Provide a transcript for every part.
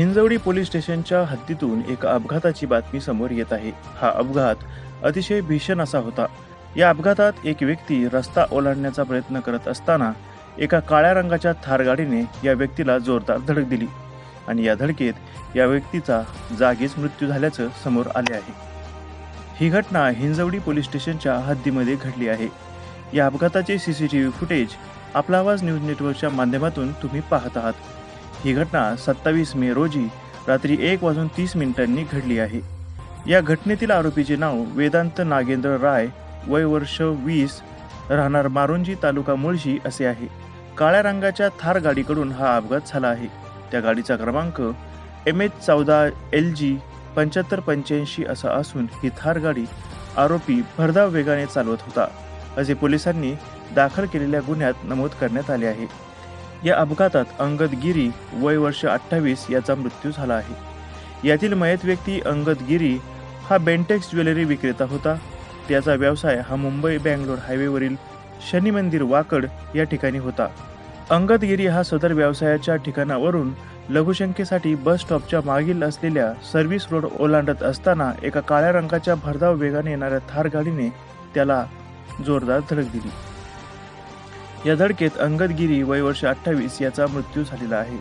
Hinjawadi police स्टेशनच्या हद्दीतून एका अपघाताची बातमी समोर येत आहे. हा अपघात अतिशय भीषण असा होता. या अपघातात एक व्यक्ती रस्ता ओलांडण्याचा प्रयत्न करत असताना एका काळ्या रंगाच्या थार गाडीने या व्यक्तीला जोरदार धडक दिली आणि या धडकेत या व्यक्तीचा जागीच मृत्यू झाल्याचं समोर आले आहे. ही घटना हिंजवडी पोलीस स्टेशनच्या हद्दीमध्ये घडली आहे. या अपघाताचे सीसीटीव्ही फुटेज आपला आवाज न्यूज नेटवर्कच्या माध्यमातून तुम्ही पाहत आहात. ही घटना सत्तावीस मे रोजी रात्री एक वाजून तीस मिनिटांनी घडली आहे. या घटनेतील आरोपीचे नाव वेदांत नागेंद्र राय वय वर्ष वीस राहणार मारुंजी तालुका मुळशी असे आहे. काळ्या रंगाच्या थार गाडीकडून हा अपघात झाला आहे. त्या गाडीचा क्रमांक एम एच चौदा एल जी पंच्याहत्तर पंच्याऐंशी असा असून ही थार गाडी आरोपी भरधाव वेगाने चालवत होता. असे पोलिसांनी दाखल केलेल्या गुन्ह्यात नमूद करण्यात आले आहे. या अपघातात अंगद गिरी वय वर्ष अठ्ठावीस याचा मृत्यू झाला आहे. यातील मयत व्यक्ती अंगद गिरी हा बेंटेक्स ज्वेलरी विक्रेता होता. त्याचा व्यवसाय हा मुंबई बँगलोर हायवेवरील शनी मंदिर वाकड या ठिकाणी होता. अंगद गिरी हा सदर व्यवसायाच्या ठिकाणावरून लघुशंकेसाठी बस स्टॉपच्या मागील असलेल्या सर्व्हिस रोड ओलांडत असताना एका काळ्या रंगाच्या भरधाव वेगाने येणाऱ्या थार गाडीने त्याला जोरदार धडक दिली. या धडकेत अंगद गिरी वय वर्ष अठ्ठावीस याचा मृत्यू झालेला आहे.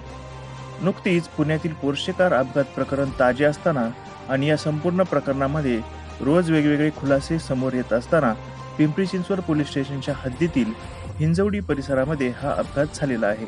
नुकतीच पुण्यातील पोर्शेकार अपघात प्रकरण ताजे असताना आणि या संपूर्ण प्रकरणामध्ये रोज वेगवेगळे खुलासे समोर येत असताना पिंपरी चिंचवड पोलीस स्टेशनच्या हद्दीतील हिंजवडी परिसरामध्ये हा अपघात झालेला आहे.